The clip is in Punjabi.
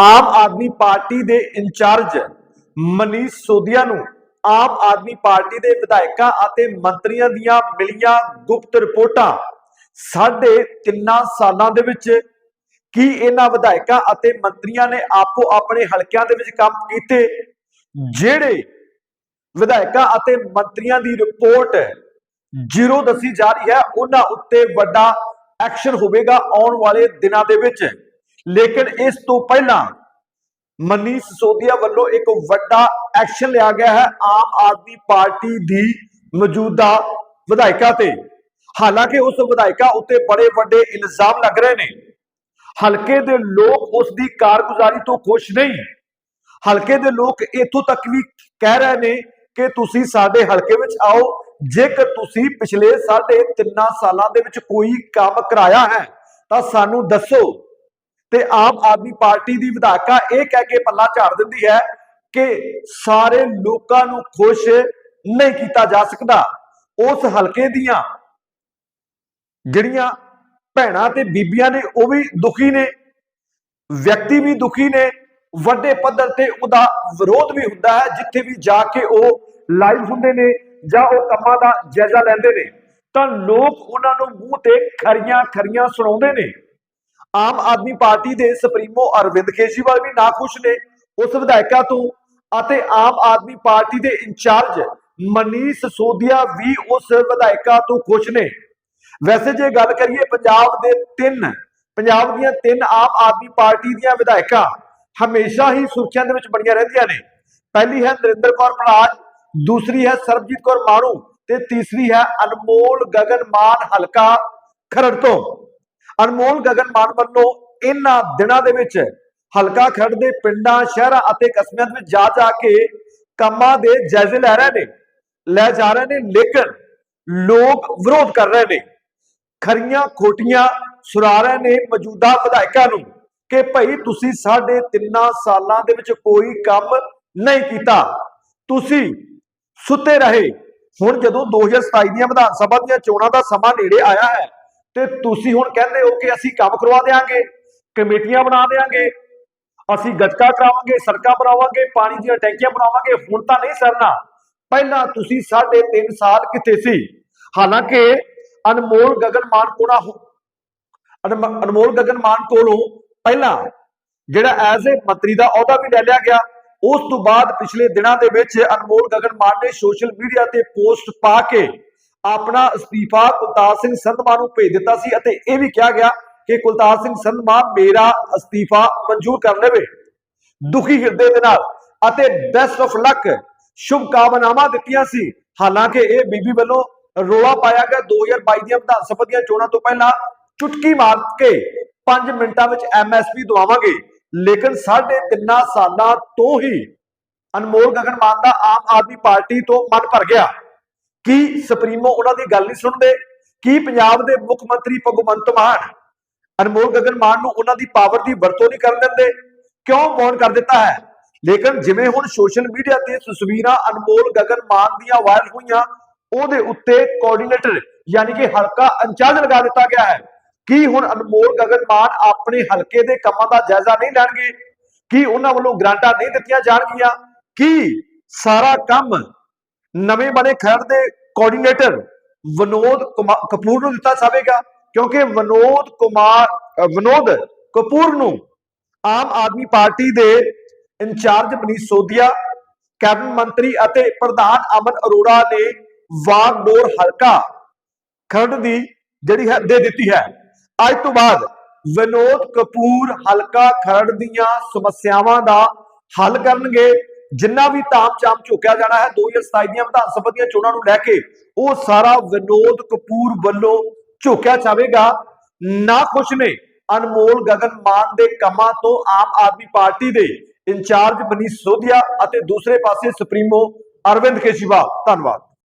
ਆਮ ਆਦਮੀ ਪਾਰਟੀ ਦੇ ਇੰਚਾਰਜ ਮਨੀਸ਼ ਸੋਦੀਆ ਨੂੰ ਆਮ ਆਦਮੀ ਪਾਰਟੀ ਦੇ ਵਿਧਾਇਕਾਂ ਅਤੇ ਮੰਤਰੀਆਂ ਦੀਆਂ ਮਿਲੀਆਂ ਗੁਪਤ ਰਿਪੋਰਟਾਂ। ਸਾਢੇ ਤਿੰਨਾਂ ਸਾਲਾਂ ਦੇ ਵਿੱਚ ਕੀ ਇਹਨਾਂ ਵਿਧਾਇਕਾਂ ਅਤੇ ਮੰਤਰੀਆਂ ਨੇ ਆਪੋ ਆਪਣੇ ਹਲਕਿਆਂ ਦੇ ਵਿੱਚ ਕੰਮ ਕੀਤੇ? ਜਿਹੜੇ ਵਿਧਾਇਕਾਂ ਅਤੇ ਮੰਤਰੀਆਂ ਦੀ ਰਿਪੋਰਟ ਜ਼ੀਰੋ ਦੱਸੀ ਜਾ ਰਹੀ ਹੈ, ਉਹਨਾਂ ਉੱਤੇ ਵੱਡਾ ਐਕਸ਼ਨ ਹੋਵੇਗਾ ਆਉਣ ਵਾਲੇ ਦਿਨਾਂ ਦੇ ਵਿੱਚ। ਲੇਕਿਨ ਇਸ ਤੋਂ ਪਹਿਲਾਂ ਮਨੀਸ਼ ਸੋਦੀਆ ਵੱਲੋਂ ਇੱਕ ਵੱਡਾ ਐਕਸ਼ਨ ਲਿਆ ਗਿਆ ਹੈ ਆਮ ਆਦਮੀ ਪਾਰਟੀ ਦੀ ਮੌਜੂਦਾ ਵਿਧਾਇਕਾ ਤੇ। ਹਾਲਾਂਕਿ ਉਸ ਵਿਧਾਇਕਾ ਉੱਤੇ ਬੜੇ ਵੱਡੇ ਇਲਜ਼ਾਮ ਲੱਗ ਰਹੇ ਨੇ। ਹਲਕੇ ਦੇ ਲੋਕ ਉਸ ਦੀ ਕਾਰਗੁਜ਼ਾਰੀ ਤੋਂ ਖੁਸ਼ ਨਹੀਂ। ਹਲਕੇ ਦੇ ਲੋਕ ਇੱਥੋਂ ਤੱਕ ਵੀ ਕਹਿ ਰਹੇ ਨੇ ਕਿ ਤੁਸੀਂ ਸਾਡੇ ਹਲਕੇ ਵਿੱਚ ਆਓ, ਜੇਕਰ ਤੁਸੀਂ ਪਿਛਲੇ ਸਾਢੇ ਤਿੰਨਾਂ ਸਾਲਾਂ ਦੇ ਵਿੱਚ ਕੋਈ ਕੰਮ ਕਰਾਇਆ ਹੈ, ਤਾਂ ਸਾਨੂੰ ਦੱਸੋ ਤੇ ਆਮ ਆਦਮੀ ਪਾਰਟੀ ਦੀ ਵਿਧਾਇਕਾ ਇਹ ਕਹਿ ਕੇ ਪੱਲਾ ਝਾੜ ਦਿੰਦੀ ਹੈ ਕਿ ਸਾਰੇ ਲੋਕਾਂ ਨੂੰ ਖੁਸ਼ ਨਹੀਂ ਕੀਤਾ ਜਾ ਸਕਦਾ। ਉਸ ਹਲਕੇ ਦੀਆਂ ਜਿਹੜੀਆਂ ਭੈਣਾਂ ਤੇ ਬੀਬੀਆਂ ਨੇ, ਉਹ ਵੀ ਦੁਖੀ ਨੇ, ਵਿਅਕਤੀ ਵੀ ਦੁਖੀ ਨੇ, ਵੱਡੇ ਪੱਧਰ ਤੇ ਉਹਦਾ ਵਿਰੋਧ ਵੀ ਹੁੰਦਾ ਹੈ, ਜਿੱਥੇ ਵੀ ਜਾ ਕੇ ਉਹ ਲਾਈਵ ਹੁੰਦੇ ਨੇ ਜਾਂ ਉਹ ਕੰਮਾਂ ਦਾ ਜਾਇਜ਼ਾ ਲੈਂਦੇ ਨੇ। ਤਾਂ ਲੋਕ ਉਹਨਾਂ ਨੂੰ ਮੂੰਹ ਤੇ ਖਰੀਆਂ ਖਰੀਆਂ ਸੁਣਾਉਂਦੇ ਨੇ। ਆਮ ਆਦਮੀ ਪਾਰਟੀ ਦੇ ਸੁਪਰੀਮੋ ਅਰਵਿੰਦ ਕੇਜਰੀਵਾਲ ਵੀ ਨਾਖੁਸ਼ ਨੇ। ਉਸ ਵਿਧਾਇਕਾ ਤੋਂ ਅਤੇ ਆਮ ਆਦਮੀ ਪਾਰਟੀ ਦੇ ਇੰਚਾਰਜ ਮਨੀਸ਼ ਸੋਦੀਆ ਵੀ ਉਸ ਵਿਧਾਇਕਾ ਤੋਂ ਖੁਸ਼ ਨੇ। ਵੈਸੇ ਜੇ ਗੱਲ ਕਰੀਏ ਪੰਜਾਬ ਦੇ ਤਿੰਨ, ਪੰਜਾਬ ਦੀਆਂ ਤਿੰਨ ਆਮ ਆਦਮੀ ਪਾਰਟੀ ਦੀਆਂ ਵਿਧਾਇਕਾਂ ਹਮੇਸ਼ਾ ਹੀ ਸੁਰਖੀਆਂ ਦੇ ਵਿੱਚ ਬਣੀਆਂ ਰਹਿੰਦੀਆਂ ਨੇ। ਪਹਿਲੀ ਹੈ ਨਰਿੰਦਰ ਕੌਰ ਬਰਾੜ ਦੂਸਰੀ ਹੈ ਸਰਬਜੀਤ ਕੌਰ ਮਾਣੂ ਤੇ ਤੀਸਰੀ ਹੈ ਅਨਮੋਲ ਗਗਨ ਮਾਨ ਹਲਕਾ ਖਰੜ ਤੋਂ ਅਨਮੋਲ ਗਗਨ ਮਾਨ ਵੱਲੋਂ ਇਹਨਾਂ ਦਿਨਾਂ ਦੇ ਵਿੱਚ ਹਲਕਾ ਖਰੜ ਦੇ ਪਿੰਡਾਂ, ਸ਼ਹਿਰਾਂ ਅਤੇ ਕਸਬਿਆਂ ਦੇ ਵਿੱਚ ਜਾ ਜਾ ਕੇ ਕੰਮਾਂ ਦੇ ਜਾਇਜ਼ੇ ਲੈ ਰਹੇ ਨੇ, ਲੈ ਜਾ ਰਹੇ ਨੇ, ਲੇਕਿਨ ਲੋਕ ਵਿਰੋਧ ਕਰ ਰਹੇ ਨੇ। ਖਰੀਆਂ ਖੋਟੀਆਂ ਸੁਰਾ ਰਹੇ ਨੇ ਮੌਜੂਦਾ ਵਿਧਾਇਕਾਂ ਨੂੰ ਕਿ ਭਾਈ ਤੁਸੀਂ ਸਾਡੇ ਤਿੰਨਾਂ ਸਾਲਾਂ ਦੇ ਵਿੱਚ ਕੋਈ ਕੰਮ ਨਹੀਂ ਕੀਤਾ। ਤੁਸੀਂ ਸੁੱਤੇ ਰਹੇ। ਹੁਣ ਜਦੋਂ 2027 ਦੀਆਂ ਵਿਧਾਨ ਸਭਾ ਦੀਆਂ ਚੋਣਾਂ ਦਾ ਸਮਾਂ ਨੇੜੇ ਆਇਆ ਹੈ ਤੇ ਤੁਸੀਂ ਹੁਣ ਕਹਿੰਦੇ ਹੋ ਕਿ ਅਸੀਂ ਕੰਮ ਕਰਵਾ ਦੇਾਂਗੇ ਕਮੇਟੀਆਂ ਬਣਾ ਦੇਾਂਗੇ ਅਸੀਂ ਗੱਜਕਾ ਕਰਾਵਾਂਗੇ, ਸੜਕਾਂ ਬਣਾਵਾਂਗੇ, ਪਾਣੀ ਦੀਆਂ ਟੈਂਕੀਆਂ ਬਣਾਵਾਂਗੇ, ਹੁਣ ਤਾਂ ਨਹੀਂ ਸਰਨਾ। ਪਹਿਲਾਂ ਤੁਸੀਂ ਸਾਢੇ 3 ਸਾਲ ਕਿੱਥੇ ਸੀ? ਹਾਲਾਂਕਿ ਅਨਮੋਲ ਗਗਨ ਮਾਨ ਕੋਣਾ ਅਨਮ- ਅਨਮੋਲ ਗਗਨ ਮਾਨ ਕੋਲੋਂ ਪਹਿਲਾਂ ਜਿਹੜਾ ਐਜ਼ ਏ ਮੰਤਰੀ ਦਾ ਅਹੁਦਾ ਵੀ ਲੈ ਲਿਆ ਗਿਆ, ਉਸ ਤੋਂ ਬਾਅਦ ਪਿਛਲੇ ਦਿਨਾਂ ਦੇ ਵਿੱਚ ਅਨਮੋਲ ਗਗਨ ਮਾਨ ਨੇ ਸੋਸ਼ਲ ਮੀਡੀਆ ਤੇ ਪੋਸਟ ਪਾ ਕੇ ਆਪਣਾ ਅਸਤੀਫਾ ਕੁਲਤਾਰ ਸਿੰਘ ਸੰਧਮਾ ਨੂੰ ਭੇਜ ਦਿੱਤਾ ਸੀ ਅਤੇ ਇਹ ਵੀ ਕਿਹਾ ਗਿਆ ਕਿ ਕੁਲਤਾਰ ਸਿੰਘ ਸੰਧਮਾ ਮੇਰਾ ਅਸਤੀਫਾ ਮਨਜ਼ੂਰ ਕਰ ਲਵੇ। ਦੁਖੀ ਹਿਰਦੇ ਦੇ ਨਾਲ ਅਤੇ ਬੈਸਟ ਆਫ ਲੱਕ ਸ਼ੁਭ ਕਾਮਨਾਵਾਂ ਦਿੱਤੀਆਂ ਸੀ। ਹਾਲਾਂਕਿ ਇਹ ਬੀਬੀ ਵੱਲੋਂ ਰੋਲਾ ਪਾਇਆ ਗਿਆ। 2022 ਦੀਆਂ ਵਿਧਾਨ ਸਭਾ ਦੀਆਂ ਚੋਣਾਂ ਤੋਂ ਪਹਿਲਾਂ ਚੁਟਕੀ ਮਾਰ ਕੇ 5 ਮਿੰਟਾਂ ਵਿੱਚ ਐਮਐਸਪੀ ਦਵਾਵਾਂਗੇ। ਲੇਕਿਨ ਸਾਢੇ ਤਿੰਨਾਂ ਸਾਲਾਂ ਤੋਂ ਹੀ ਅਨਮੋਲ ਗਗਨ ਮਾਨ ਦਾ ਆਮ ਆਦਮੀ ਪਾਰਟੀ ਤੋਂ ਮਨ ਭਰ ਗਿਆ। ਕੀ ਸੁਪਰੀਮੋ ਉਹਨਾਂ ਦੀ ਗੱਲ ਨਹੀਂ ਸੁਣਦੇ? ਕੀ ਪੰਜਾਬ ਦੇ ਮੁੱਖ ਮੰਤਰੀ ਭਗਵੰਤ ਮਾਨ, ਅਨਮੋਲ ਗਗਨ ਮਾਨ ਨੂੰ ਉਹਨਾਂ ਦੀ ਪਾਵਰ ਦੀ ਵਰਤੋਂ ਨਹੀਂ ਕਰਨ ਦਿੰਦੇ? ਕਿਉਂ ਮੌਨ ਕਰ ਦਿੱਤਾ ਹੈ? ਲੇਕਿਨ ਜਿਵੇਂ ਹੁਣ ਸੋਸ਼ਲ ਮੀਡੀਆ ਤੇ ਤਸਵੀਰਾਂ ਅਨਮੋਲ ਗਗਨ ਮਾਨ ਦੀਆਂ ਵਾਇਰਲ ਹੋਈਆਂ, ਉਹਦੇ ਉੱਤੇ ਕੋਆਰਡੀਨੇਟਰ ਯਾਨੀ ਕਿ ਹਲਕਾ ਇੰਚਾਰਜ ਲਗਾ ਦਿੱਤਾ ਗਿਆ ਹੈ। ਕੀ ਹੁਣ ਅਨਮੋਲ ਗਗਨ ਮਾਨ ਆਪਣੇ ਹਲਕੇ ਦੇ ਕੰਮਾਂ ਦਾ ਜਾਇਜ਼ਾ ਨਹੀਂ ਲੈਣਗੇ? ਕੀ ਉਹਨਾਂ ਵੱਲੋਂ ਗ੍ਰਾਂਟਾਂ ਨਹੀਂ ਦਿੱਤੀਆਂ ਜਾਣਗੀਆਂ? ਕੀ ਸਾਰਾ ਕੰਮ ਨਵੇਂ ਬਣੇ ਖਰੜ ਦੇ ਕੋਆਰਡੀਨੇਟਰ ਵਿਨੋਦ ਕਪੂਰ ਨੂੰ ਦਿੱਤਾ ਜਾਵੇਗਾ, ਕਿਉਂਕਿ ਵਿਨੋਦ ਕੁਮਾਰ ਵਿਨੋਦ ਕਪੂਰ ਨੂੰ ਆਮ ਆਦਮੀ ਪਾਰਟੀ ਦੇ ਇੰਚਾਰਜ ਮਨੀਸ਼ ਸੋਦੀਆ ਕੈਬਨਿਟ ਮੰਤਰੀ ਅਤੇ ਪ੍ਰਧਾਨ ਅਮਨ ਅਰੋੜਾ ਨੇ ਵਾਗਡੋਰ ਹਲਕਾ ਖਰੜ ਦੀ ਜਿਹੜੀ ਹੈ, ਦੇ ਦਿੱਤੀ ਹੈ। ਅੱਜ ਤੋਂ ਬਾਅਦ ਵਿਨੋਦ ਕਪੂਰ ਹਲਕਾ ਖਰੜ ਦੀਆਂ ਸਮੱਸਿਆਵਾਂ ਦਾ ਹੱਲ ਕਰਨਗੇ। ਜਿੰਨਾ ਵੀ ਤਾਮ ਚਾਮ ਝੋਕਿਆ ਜਾਣਾ ਹੈ 2027 ਦੀਆਂ ਵਿਧਾਨ ਸਭਾ ਦੀਆਂ ਚੋਣਾਂ ਨੂੰ ਲੈ ਕੇ ਉਹ ਸਾਰਾ ਵਿਨੋਦ ਕਪੂਰ ਵੱਲੋਂ ਝੋਕਿਆ ਜਾਵੇਗਾ। ਨਾ ਖੁਸ਼ ਨੇ ਅਨਮੋਲ ਗਗਨ ਮਾਨ ਦੇ ਕੰਮਾਂ ਤੋਂ ਆਮ ਆਦਮੀ ਪਾਰਟੀ ਦੇ ਇੰਚਾਰਜ ਮਨੀਸ਼ ਸੋਧਿਆ ਅਤੇ ਦੂਸਰੇ ਪਾਸੇ ਸੁਪਰੀਮੋ ਅਰਵਿੰਦ ਕੇਜਰੀਵਾਲ। ਧੰਨਵਾਦ।